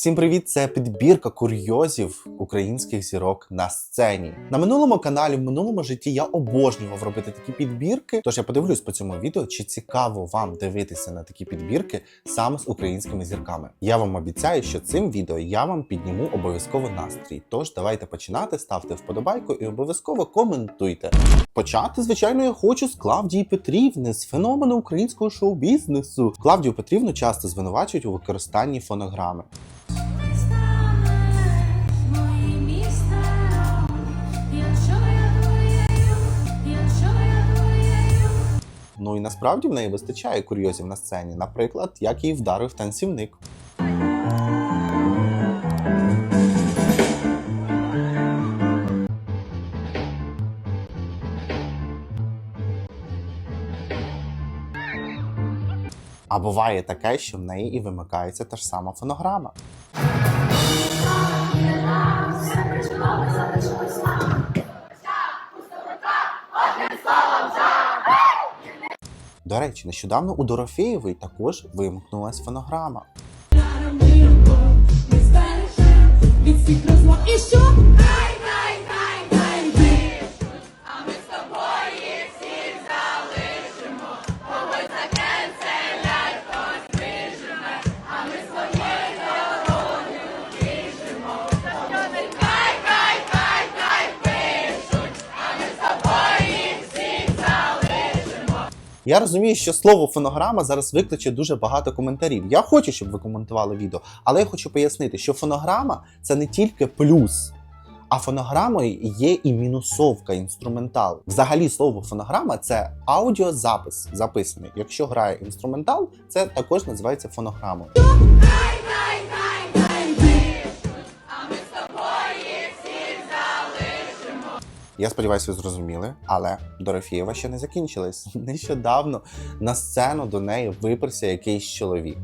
Всім привіт! Це підбірка курйозів українських зірок на сцені. На минулому каналі, в минулому житті я обожнював робити такі підбірки. Тож я подивлюсь по цьому відео, чи цікаво вам дивитися на такі підбірки саме з українськими зірками. Я вам обіцяю, що цим відео я вам підніму обов'язково настрій. Тож давайте починати, ставте вподобайку і обов'язково коментуйте. Почати, звичайно, я хочу з Клавдії Петрівни, з феномену українського шоу-бізнесу. Клавдію Петрівну часто звинувачують у використанні фонограми. Ну і насправді в неї вистачає курйозів на сцені. Наприклад, як її вдарив танцівник. А буває таке, що в неї і вимикається та ж сама фонограма. До речі, нещодавно у Дорофєєвої також вимкнулась фонограма. Я розумію, що слово фонограма зараз викличе дуже багато коментарів. Я хочу, щоб ви коментували відео, але я хочу пояснити, що фонограма це не тільки плюс. А фонограмою є і мінусовка інструментал. Взагалі, слово фонограма це аудіозапис записаний. Якщо грає інструментал, це також називається фонограмою. Я сподіваюся, ви зрозуміли, але Дорофєєва ще не закінчилась. Нещодавно на сцену до неї виперся якийсь чоловік.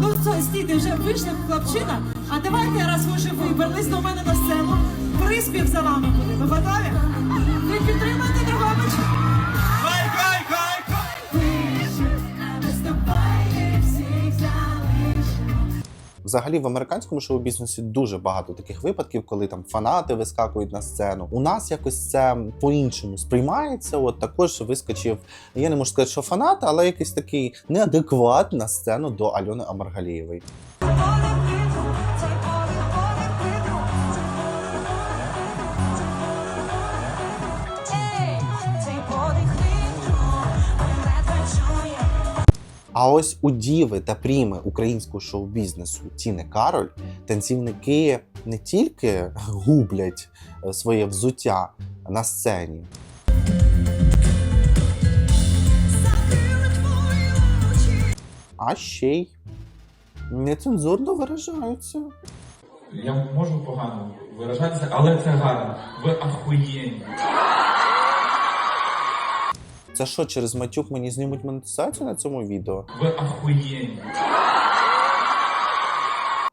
Ну це стійте вже вийшли хлопчина. А давайте раз ви вже вибрались до мене на сцену. Приспів за вами буде. Ви готові? Ви підтримаєте Взагалі в американському шоу-бізнесі дуже багато таких випадків, коли там фанати вискакують на сцену. У нас якось це по-іншому сприймається. От також вискочив, я не можу сказати, що фанат, але якийсь такий неадекват на сцену до Альони Амаргалієвої. А ось у діви та пріми українського шоу-бізнесу Тіни Кароль танцівники не тільки гублять е, своє взуття на сцені, а ще й нецензурно виражаються. Я можу погано виражатися, але це гарно. Ви ахуєнні. Це що, через матюк мені знімуть монетизацію на цьому відео? Ви ахуєнні.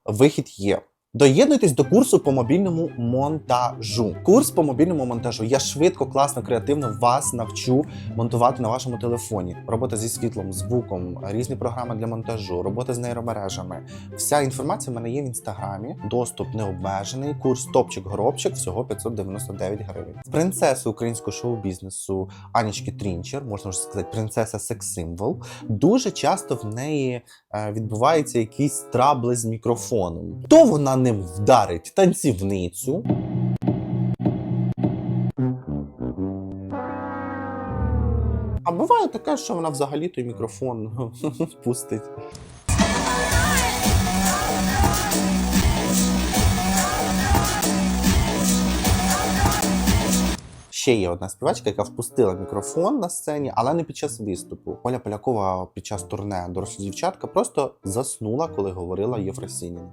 Вихід є. Доєднуйтесь до курсу по мобільному монтажу. Курс по мобільному монтажу. Я швидко, класно, креативно вас навчу монтувати на вашому телефоні. Робота зі світлом, звуком, різні програми для монтажу, робота з нейромережами. Вся інформація в мене є в інстаграмі. Доступ не обмежений. Курс топчик горобчик всього 599 гривень. Принцеси українського шоу-бізнесу Анічки Трінчер, можна вже сказати, принцеса секс-символ. Дуже часто в неї е, відбуваються якісь трабли з мікрофоном. То вона ним вдарить танцівницю. А буває таке, що вона взагалі той мікрофон пустить. Ще є одна співачка, яка впустила мікрофон на сцені, але не під час виступу. Оля Полякова під час турне доросла дівчатка просто заснула, коли говорила Єфросініна.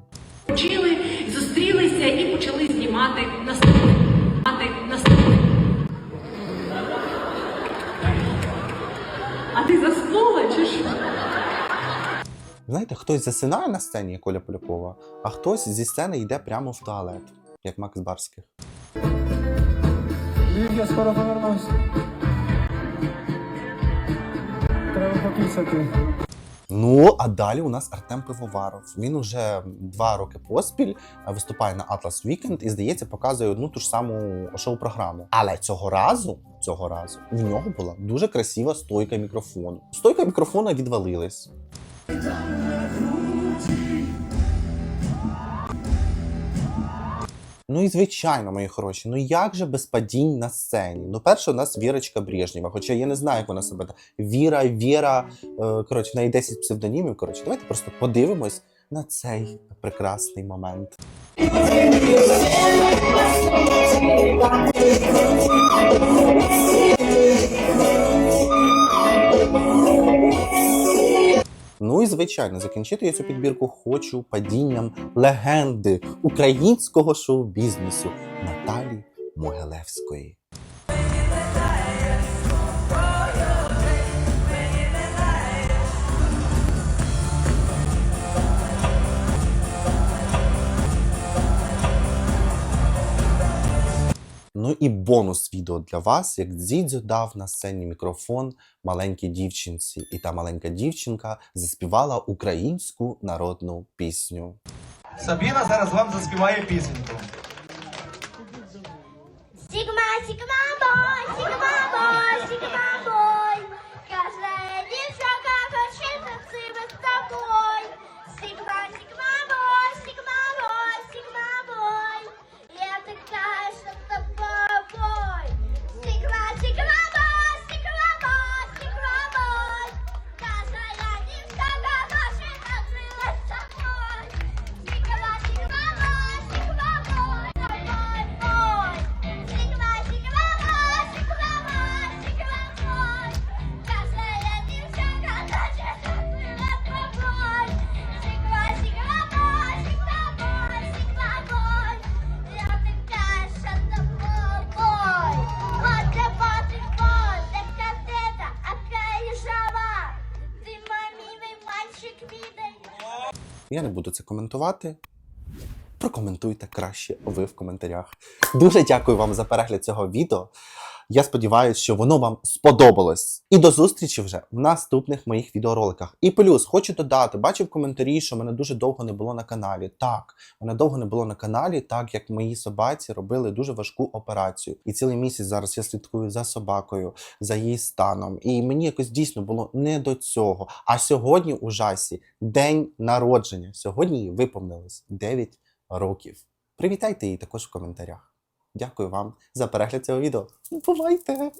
Вчили, зустрілися і почали знімати наступне. Знімати наступне. А ти заснула чи що? Знаєте, хтось засинає на сцені, як Оля Полякова, а хтось зі сцени йде прямо в туалет, як Макс Барських. Я скоро повернусь. Треба попісати. Ну, а далі у нас Артем Пивоваров. Він уже два роки поспіль е, виступає на Atlas Weekend і, здається, показує одну ту ж саму шоу-програму. Але цього разу, цього разу, в нього була дуже красива стойка мікрофону. Стойка мікрофона відвалилась. Ну і звичайно, мої хороші, ну як же без падінь на сцені? Ну, перше, у нас Вірочка Брежнєва, хоча я не знаю, як вона себе. Віра, Віра. Е, коротше, в неї 10 псевдонімів. Коротше, давайте просто подивимось на цей прекрасний момент. Звичайно, закінчити я цю підбірку хочу падінням легенди українського шоу-бізнесу Наталі Могилевської. І бонус відео для вас, як Дзідзю дав на сцені мікрофон маленькій дівчинці, і та маленька дівчинка заспівала українську народну пісню. Сабіна зараз вам заспіває пісеньку. Я не буду це коментувати. Прокоментуйте краще ви в коментарях. Дуже дякую вам за перегляд цього відео. Я сподіваюся, що воно вам сподобалось. І до зустрічі вже в наступних моїх відеороликах. І плюс хочу додати, бачив коментарі, що мене дуже довго не було на каналі. Так, мене довго не було на каналі, так як мої собаці робили дуже важку операцію. І цілий місяць зараз я слідкую за собакою, за її станом. І мені якось дійсно було не до цього. А сьогодні у Жасі день народження. Сьогодні їй виповнилось 9 років. Привітайте її також в коментарях. Дякую вам за перегляд цього відео. Бувайте!